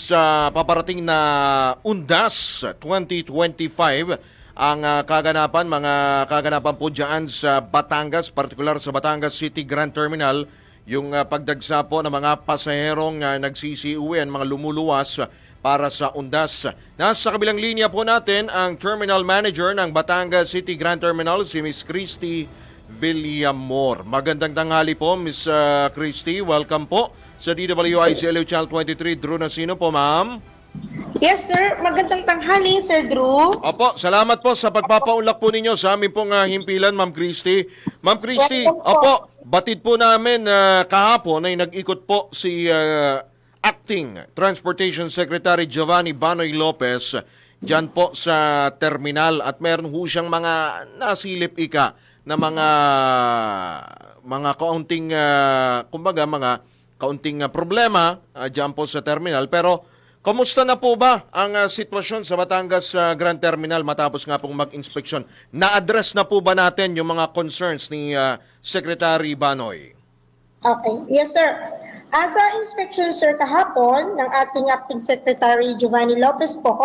sa paparating na Undas 2025 ang ah, kaganapan, mga kaganapan po dyan sa Batangas, partikular sa Batangas City Grand Terminal, yung ah, pagdagsa po ng mga pasaherong uh, nagsisiuwi, mga lumuluwas para sa Undas. Nasa kabilang linya po natin ang Terminal Manager ng Batangas City Grand Terminal, si Miss Christy Villamor. Magandang tanghali po, Miss ah, Christy. Welcome po sa DWIC LU Channel 23. Drew Nasino po, ma'am. Yes, sir. Magandang tanghali, Sir Drew. Opo, salamat po sa pagpapaunlak po ninyo sa aming pong ah, himpilan, Ma'am Christy. Ma'am Christy, po. opo, batid po namin ah, kahapon ay nag-ikot po si ah, Acting Transportation Secretary Giovanni Banoy Lopez dyan po sa terminal at meron ho siyang mga nasilip ika na mga mga kaunting ah, kumbaga mga kaunting ah, problema uh, dyan po sa terminal pero Kamusta na po ba ang ah, sitwasyon sa Batangas ah, Grand Terminal matapos nga pong mag-inspeksyon? Na-address na po ba natin yung mga concerns ni ah, Secretary Banoy? Okay. Yes, sir. As a inspection, sir, kahapon ng ating acting secretary Giovanni Lopez po,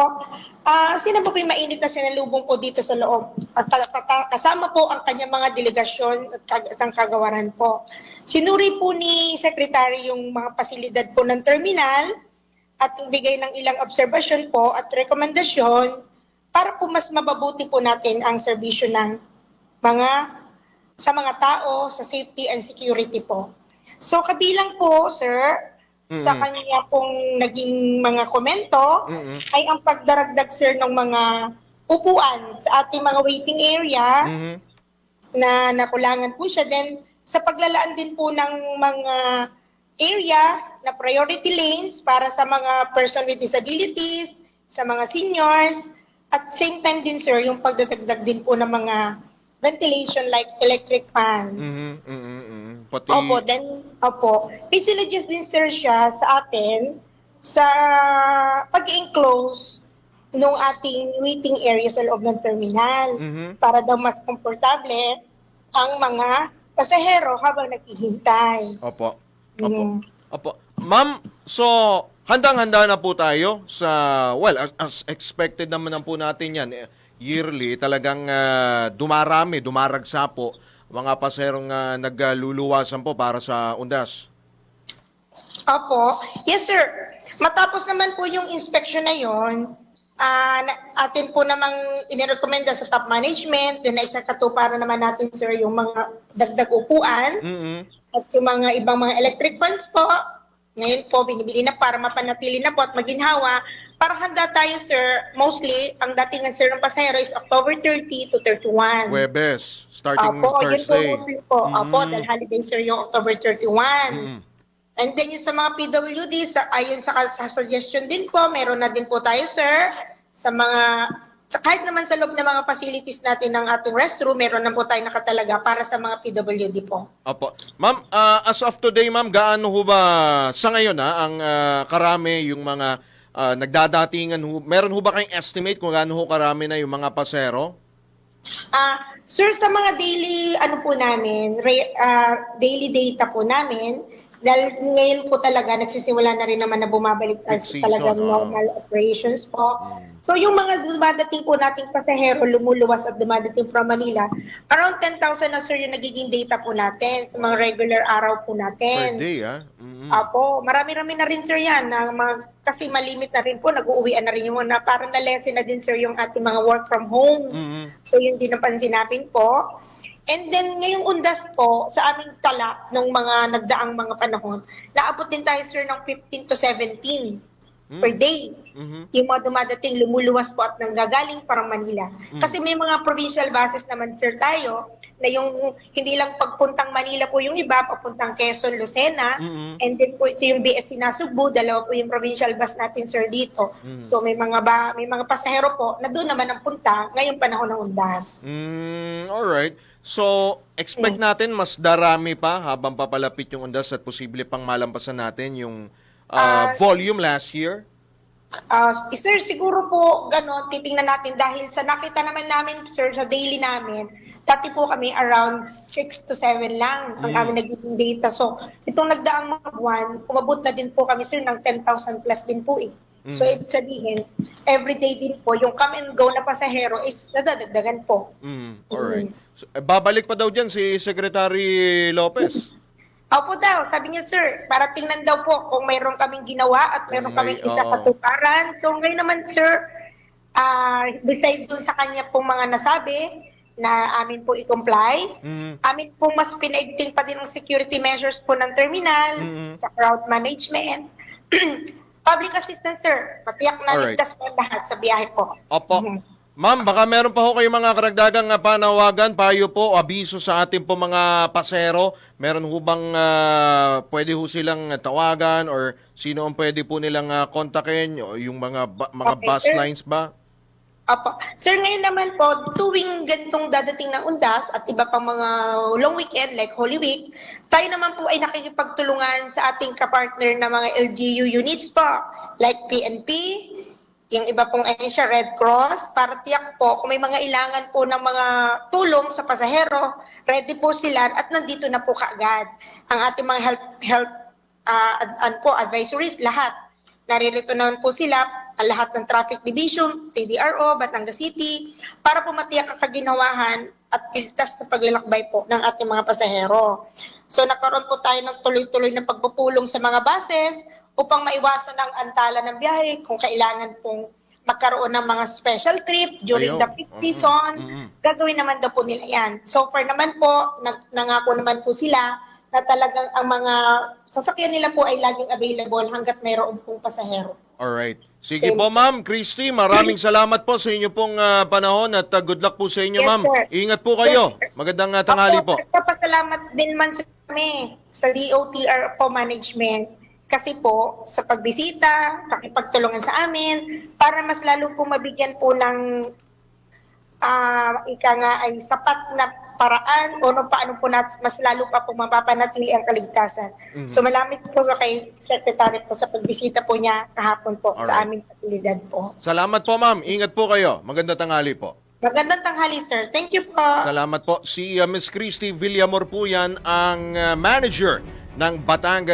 ah sino po yung mainit na sinalubong po dito sa loob? At ka- ka- kasama po ang kanyang mga delegasyon at kag- at ang kagawaran po. Sinuri po ni secretary yung mga pasilidad po ng terminal at bigay ng ilang obserbasyon po at rekomendasyon para po mas mababuti po natin ang serbisyo ng mga sa mga tao, sa safety and security po. So kabilang po, sir, sa Mm. kanya pong naging mga komento Mm-mm. ay ang pagdaragdag, sir, ng mga upuan sa ating mga waiting area Mhm. na nakulangan po siya. Then, sa paglalaan din po ng mga area na priority lanes para sa mga person with disabilities, sa mga seniors, at same time din, sir, yung pagdadagdag din po ng mga ventilation like electric fans. Mhm, mhm, mhm. Pati Opo, then, opo. May sinuggest din, sir, siya sa atin sa pag-enclose nung ating waiting area sa loob ng terminal Mhm. para daw mas komportable ang mga pasahero habang naghihintay. Opo. Opo. Mm. Opo. Ma'am, so handang-handa na po tayo sa well, as, as expected naman na po natin 'yan. Eh, Yearly talagang ah, dumarami, dumaragsa po mga paserong uh, nagluluwasan po para sa Undas. Opo. Yes, sir. Matapos naman po yung inspection na yon, ah, na- atin po namang inirekomenda sa top management, then isa katuparan naman natin, sir, yung mga dagdag upuan Mhm. at yung mga ibang mga electric fans po. Ngayon po, binibili na para mapanatili na po at maginhawa. Para handa tayo, sir, mostly, ang datingan, sir, ng pasahero is October 30 to 31. Webes, starting Opo, yun po Thursday. mostly po. Opo, Mm. dahil holiday, sir, yung October 31. Mhm. And then yung sa mga PWD, sa, ayon sa, sa suggestion din po, meron na din po tayo, sir, sa mga, kahit naman sa loob ng mga facilities natin ng ating restroom, meron na po tayo nakatalaga para sa mga PWD po. Opo. Ma'am, ah, as of today, ma'am, gaano ho ba sa ngayon ha, ang ah, karami yung mga ah, nagdadatingan ho? Meron ho ba kayong estimate kung gaano ho karami na yung mga pasero? Ah, sir, sa mga daily ano po namin, re, ah, daily data po namin, dahil ngayon po talaga nagsisimula na rin naman na bumabalik season, oh. normal operations po. So yung mga dumadating po nating pasahero lumuluwas at dumadating from Manila, around 10,000 na sir yung nagiging data po natin sa mga regular araw po Per natin. day, ha? Mhm. Apo, marami-rami na rin sir yan. Na mga, kasi malimit na rin po, nag-uuwian na rin yung mga, parang na-lessen na din sir yung ating mga work from home. Mhm. So yun din ang pansin natin po. And then ngayong undas po, sa aming tala ng mga nagdaang mga panahon, naabot din tayo sir ng 15 to 17 per day. Mhm. Yung mga dumadating, lumuluwas po at nanggagaling parang Manila. Kasi may mga provincial buses naman sir tayo na yung hindi lang pagpuntang Manila po yung iba, papuntang Quezon, Lucena, Mhm. and then po ito yung BSC Nasugbu, dalawa po yung provincial bus natin sir dito. Mm. So may mga ba, may mga pasahero po na doon naman ang punta ngayong panahon ng undas. Mm, alright. So, expect natin mas darami pa habang papalapit yung undas at posible pang malampasan natin yung ah, Ah, volume last year. Ah, sir, siguro po, gano'n, titingnan natin dahil sa nakita naman namin, sir, sa daily namin, dati po kami around 6 to 7 lang ang Mm. aming nagiging data. So, itong nagdaang mga buwan, umabot na din po kami, sir, ng 10,000 plus din po eh. So, ibig sabihin, everyday din po, yung come and go na pasahero is nadadagdagan po. Mm, alright. So, eh, babalik pa daw dyan si Secretary Lopez. Opo daw, sabi niya, sir, para tingnan daw po kung mayroon kaming ginawa at mayroon kaming isa oo. katuparan. So ngayon naman, sir, ah besides dun sa kanya pong mga nasabi na amin po i-comply, Mm. amin po mas pinaigting pa din ang security measures po ng terminal, Mhm. sa crowd management, public assistance, sir. Matiyak na Alright. ligtas po ang lahat sa biyahe po. Opo. Ma'am, baka meron pa ho kayong mga karagdagang ah, panawagan, payo po, abiso sa ating po mga pasero. Meron ho bang ah, pwede ho silang tawagan or sino ang pwede po nilang ah, kontakin? O yung mga ba- mga Okay, bus sir. lines ba? Apo. Sir, ngayon naman po, tuwing ganitong dadating ng undas at iba pang mga long weekend like Holy Week, tayo naman po ay nakikipagtulungan sa ating kapartner na mga LGU units po, like PNP, yung iba pong ahensya, Red Cross, para po kung may mga ilangan po ng mga tulong sa pasahero, ready po sila at nandito na po kaagad. Ang ating mga health, health ah, ad- ad- po, advisories, lahat. Naririto naman po sila, ang lahat ng traffic division, TDRO, Batangas City, para po matiyak ang kaginawahan at ligtas na paglalakbay po ng ating mga pasahero. So nagkaroon po tayo ng tuloy-tuloy na pagpupulong sa mga buses upang maiwasan ang antala ng biyahe kung kailangan pong magkaroon ng mga special trip during Ayaw. the peak Mhm. season. Mhm. Gagawin naman daw po nila yan. So far naman po, nag- nangako naman po sila na talagang ang mga sasakyan nila po ay laging available hanggat mayroon pong pasahero. Alright. Sige po, Ma'am Christy, maraming salamat po sa inyo pong ah, panahon at ah, good luck po sa inyo, Yes, Ma'am. Ingat po kayo. Yes. Magandang ah, tanghali po. Opo, Nagpapasalamat din man sa kami sa DOTR po management kasi po sa pagbisita, pakipagtulungan sa amin para mas lalo po mabigyan po ng ah ika nga ay sapat na paraan o no, paano po nat, mas lalo pa po mapapanatili ang kaligtasan. Mhm. So malamit po kay Secretary po sa pagbisita po niya kahapon po sa Alright. aming pasilidad po. Salamat po, Ma'am. Ingat po kayo. Magandang tanghali po. Magandang tanghali sir. Thank you po. Salamat po. Si uh, Miss Christy Villamor po yan, ang uh, manager ng Batangas